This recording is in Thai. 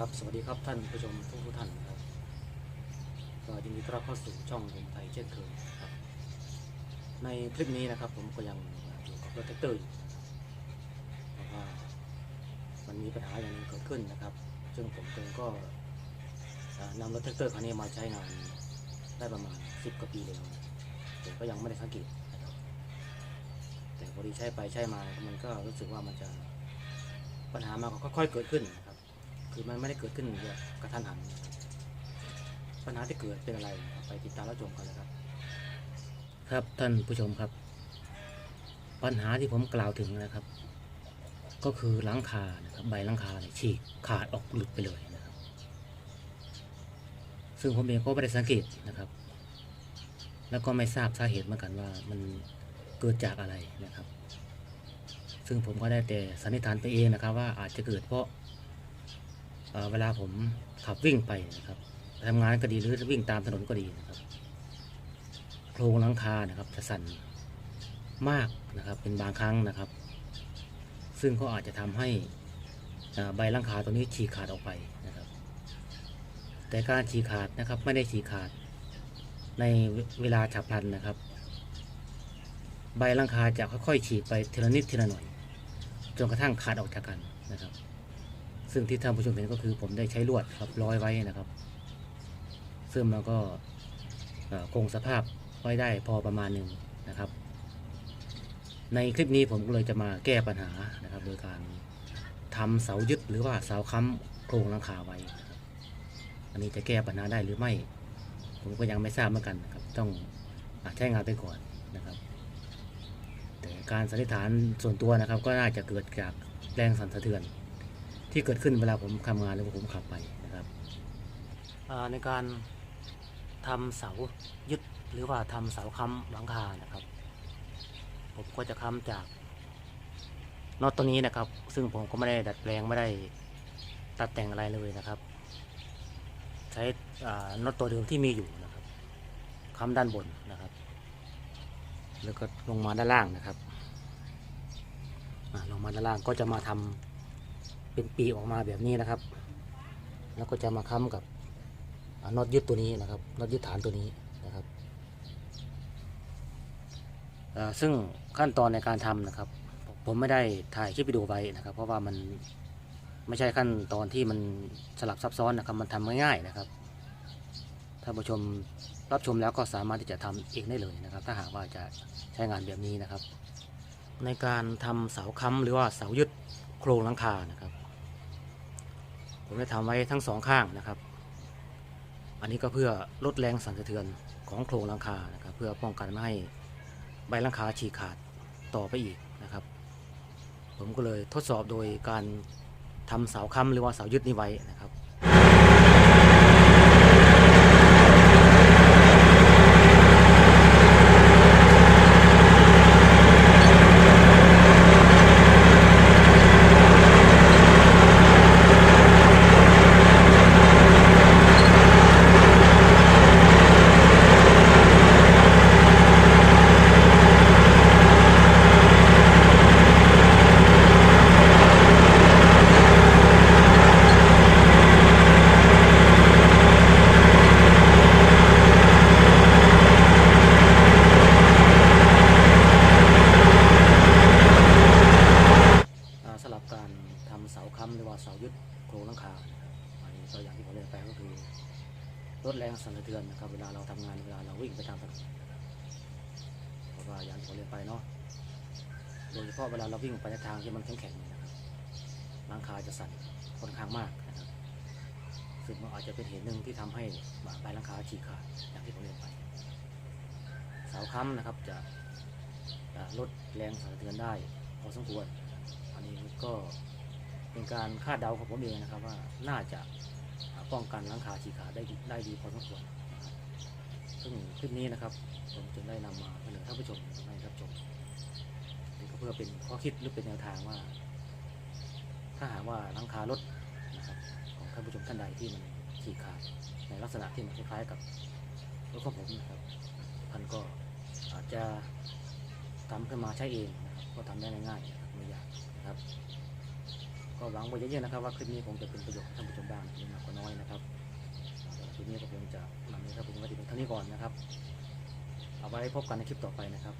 ครับ สวัสดีครับท่านผู้ชมทุกท่านครับก็ยินดีต้อนรับเข้าสู่ช่องลมไทยเช่นเคยนะครับ ในคลิปนี้นะครับ ผมก็ยังอยู่กับรถแท็กเตอร์อยู่เพราะว่ามันมีปัญหาอย่างหนึงเกิดขึ้นนะครับ ซึ่งผมเองก็นำรถแท็กเตอร์คันนี้มาใช้งานได้ประมาณ 10 กว่าปีแล้วแต่ก็ยังไม่ได้สังเกตนะครับ แต่พอดีใช้ไปใช้มามันก็รู้สึกว่ามันจะปัญหามันก็ค่อยๆเกิดขึ้น คือมันไม่ได้เกิดขึ้นแบบกระทันหันปัญหาที่เกิดเป็นอะไรไปติดตามรับชมกันเลยครับ ครับท่านผู้ชมครับ ปัญหาที่ผมกล่าวถึงนะครับ ก็คือหลังคานะครับใบหลังคาเนี่ยฉีกขาดออกหลุดไปเลยนะครับ ซึ่งผมเองก็ไม่ได้สังเกตนะครับ แล้วก็ไม่ทราบสาเหตุเหมือนกันว่ามันเกิดจากอะไรนะครับ ซึ่งผมก็ได้แต่สันนิษฐานไปเองนะครับ ว่าอาจจะเกิดเพราะ เเวลาผมขับวิ่งไปนะครับทำงานก็ดีหรือวิ่งตามถนนก็ดีนะครับโครงหลังคานะครับจะสั่นมากนะครับ เป็นบางครั้งนะครับ ซึ่งก็อาจจะทำให้ใบหลังคาตัวนี้ฉีกขาดออกไปนะครับ แต่การฉีกขาดนะครับไม่ได้ฉีกขาดในเวลาฉับพลันนะครับ ใบหลังคาจะค่อยๆฉีกไปทีละนิดทีละหน่อยจนกระทั่งขาดออกจากกันนะครับ ซึ่งที่ท่านผู้ชมเห็นก็คือผมได้ใช้ลวดครับร้อยไว้นะครับ ซึ่งมันก็คงสภาพไว้ได้พอประมาณหนึ่งนะครับ ในคลิปนี้ผมก็เลยจะมาแก้ปัญหานะครับ โดยการทำเสายึดหรือว่าเสาค้ำโครงหลังคาไว้นะครับอันนี้จะแก้ปัญหาได้หรือไม่ ผมก็ยังไม่ทราบเหมือนกันนะครับ ต้องอใช้งานไปก่อนนะครับแต่การสันนิษฐานส่วนตัวนะครับ ก็น่าจะเกิดจากแรงสั่นสะเทือน ที่เกิดขึ้นเวลาผมทำงานหรือว่าผมขับไปนะครับในการทำเสายึดหรือว่าทำเสาค้ำหลังคานะครับ ผมก็จะค้ำจากน็อตตัวนี้นะครับ ซึ่งผมก็ไม่ได้ดัดแปลงไม่ได้ตัดแต่งอะไรเลยนะครับ ใช้น็อตตัวเดิมที่มีอยู่นะครับค้ำด้านบนนะครับ แล้วก็ลงมาด้านล่างนะครับลงมาด้านล่างก็จะมาทำ เป็นปีออกมาแบบนี้นะครับ แล้วก็จะมาค้ำกับน็อตยึดตัวนี้นะครับน็อตยึดฐานตัวนี้นะครับซึ่งขั้นตอนในการทำนะครับ ผมไม่ได้ถ่ายคลิปวิดีโอไว้นะครับ เพราะว่ามันไม่ใช่ขั้นตอนที่มันสลับซับซ้อนนะครับ มันทำง่ายๆนะครับถ้าผู้ชมรับชมแล้วก็สามารถที่จะทำเองได้เลยนะครับ ถ้าหากว่าจะใช้งานแบบนี้นะครับ ในการทำเสาค้ำหรือว่าเสายึดโครงหลังคานะครับ ผมได้ทำไว้ทั้งสองข้างนะครับ อันนี้ก็เพื่อลดแรงสั่นสะเทือนของโครงหลังคานะครับเพื่อป้องกันไม่ให้ใบหลังคาฉีกขาดต่อไปอีกนะครับ ผมก็เลยทดสอบโดยการทำเสาค้ำหรือว่าเสายึดนี้ไว้นะครับ อ่าสำหรับการทำเสาค้ำหรือว่าเสายึดโครงหลังคานะครับอันนี้ตัวอย่างที่ผมเรียนไปก็คือลดแร งสั่นสะเทือนนะครับ เวลาเราทำงานเวลาเราวิ่งไปตามถนนเพราะว่าอย่างที่ผมเรียนไปเนาะโดยเฉพาะเวลาเราวิ่งไปในทางที่มันแข็งๆเนี่ยนะครับหลังคาจะสั่นค่อนข้างมากนะครับซึ่งมันอาจจะเป็นเหตุหนึ่งที่ทำให้ใบหลังคาฉีกขาดอย่างที่ผมเรียนไปเสาค้ำนะครับจะจะลดแรงสั่นสะเทือนได้พอสมควร อันนี้ก็เป็นการคาดเดาของผมเองนะครับว่าน่าจะ ป้องกันหลังคาฉีกขาดได้ดีได้ดีพอสมควรซึ่งคลิปนี้นะครับ ผมจึงได้นำมาเสนอท่านผู้ชมให้รับชมนี่ก็เพื่อเป็นข้อคิดหรือเป็นแนวทางว่า ถ้าหากว่าหลังคารถนะครับของท่านผู้ชมท่านใดที่มันฉีกขาดในลักษณะที่มันคล้ายๆกับรถของผมนะครับท่านก็อาจจะทำขึ้นมาใช้เองนะครับก็ทำได้ง่ายๆไม่ยากนะครับ ก็หวังไว้เยอะๆนะครับ ว่าคลิปนี้คงจะเป็นประโยชน์ท่านผู้ชมบ้างไม่มากก็น้อยนะครับคลิปนี้ก็คงจะนำนี้ครับผมก็จะเป็นเท่านี้ก่อนนะครับ เอาไว้พบกันในคลิปต่อไปนะครับ